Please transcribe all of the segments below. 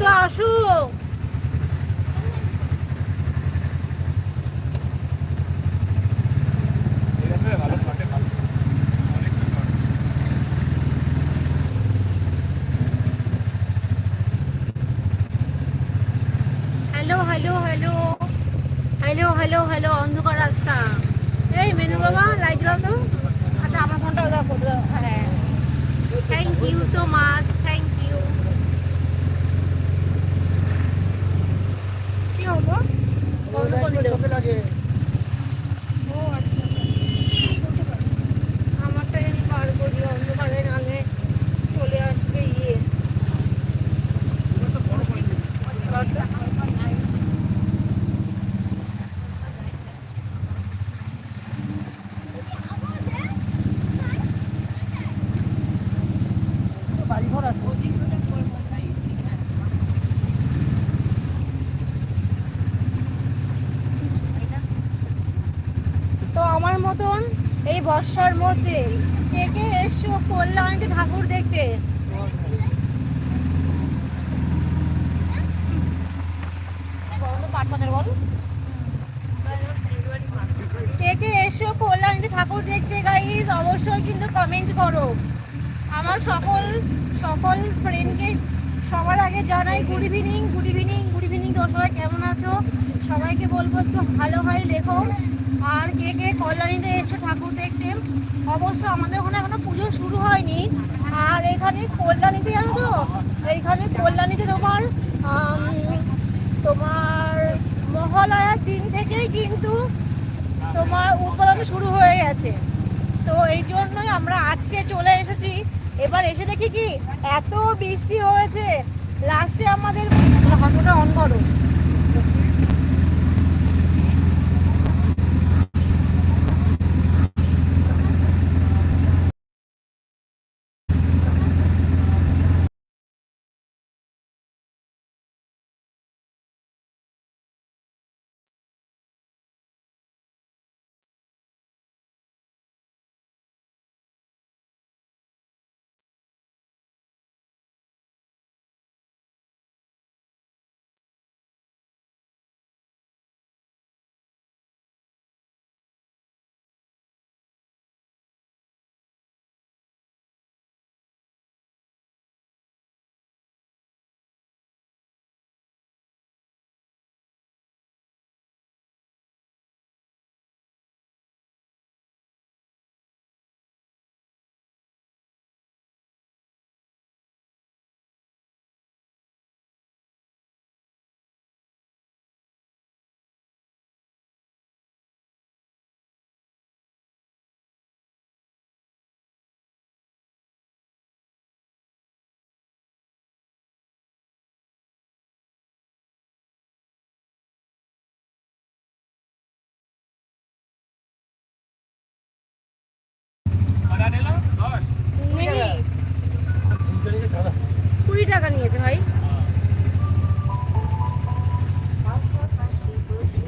তো আসুক hello hello hello. Hello hello hello এই মেনু বাবা লাইট দাও আচ্ছা আমার ফোনটা দাও হ্যাঁ। থ্যাংক ইউ সো মাচ দিও ও আচ্ছা আমারটা যদি পার করি অন্ধকারে নালে চলে আসবে ইয়ে তো আমার মতন এই বর্ষার মধ্যে কে কে এসো কল্যাণীতে ঠাকুর দেখতে। কে কে এসো কল্যাণীতে ঠাকুর দেখতে গাইজ অবশ্যই কিন্তু কমেন্ট করো। আমার সকল সকল ফ্রেন্ডকে সবার আগে জানাই good evening good evening good evening তো সবাই কেমন আছো? সবাইকে বলব একটু ভালো হয়, লেখো। আর কে কে কল্যাণীতে এসে ঠাকুর দেখতে, অবশ্য আমাদের ওখানে এখনও পুজো শুরু হয়নি। আর এখানে কল্যাণীতে জানো তো? এইখানে কল্যাণীতে তোমার তোমার মহালয়ার দিন থেকেই কিন্তু তোমার উৎপাদন শুরু হয়ে গেছে। তো এই জন্যই আমরা আজকে চলে এসেছি। এবার এসে দেখি কি, এত বৃষ্টি হয়েছে। লাস্টে আমাদের হাঁটুটা অন কুড়ি টাকা নিয়েছে ভাই।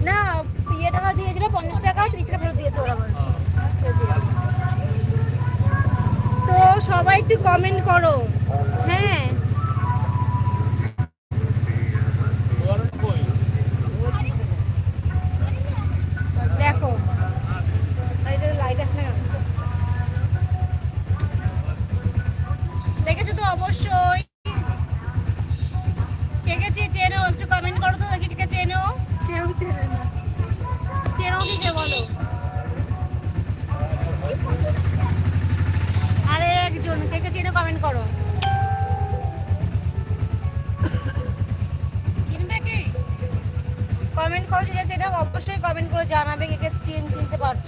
না ইয়ে টাকা দিয়েছিল পঞ্চাশ টাকা ত্রিশ টাকা ফেরত দিয়েছে ওরা তো সবাই একটু কমেন্ট করো। কেউ চেনে না চেনো কি কে বলো। আরে একজন কে কে চেনো কমেন্ট করো। কমেন্ট করো যে চেনো অবশ্যই কমেন্ট করে জানাবে কে কে চিন চিনতে পারছ।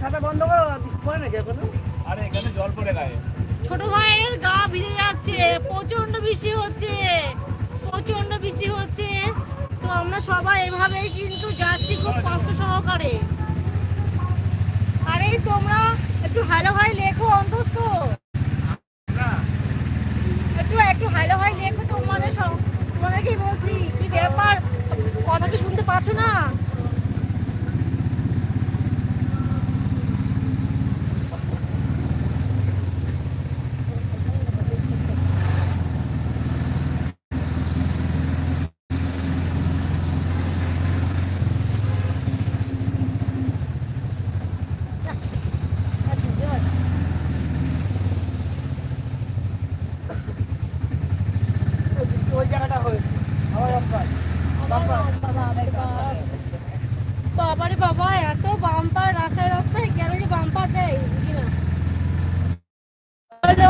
ছাতা বন্ধ করো বৃষ্টি পড়ে নাকি এখনও? আরে এখানে জল পড়ে গায়ে। ছোট ভাইয়ের গা ভিজে যাচ্ছে প্রচণ্ড বৃষ্টি হচ্ছে প্রচণ্ড বৃষ্টি হচ্ছে। আমরা সবাই এভাবেই কিন্তু যাচ্ছি খুব কষ্ট সহকারে। আরে তোমরা একটু ভালো হয় লেখো অন্তত একটু একটু হ্যালো ভাই লেখো তোমাদের সব- তোমাদেরকেই বলছি কি ব্যাপার কথা কি শুনতে পাচ্ছ না ওই জায়গাটা হয়েছে আমার অভ্যাস বাবা বাবা বাবা এত বাম্পার রাস্তায় রাস্তায় কেন যে বাম্পার দেয় বুঝি না। আচ্ছা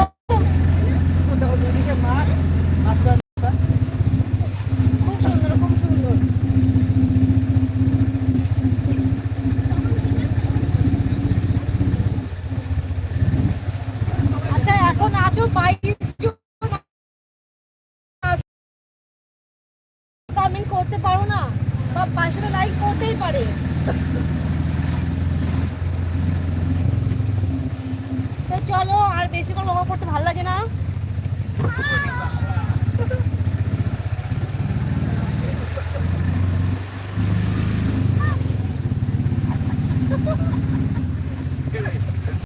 করতে পারো না বা পাঁচশো লাইক করতেই পারে। চলো আর বেশি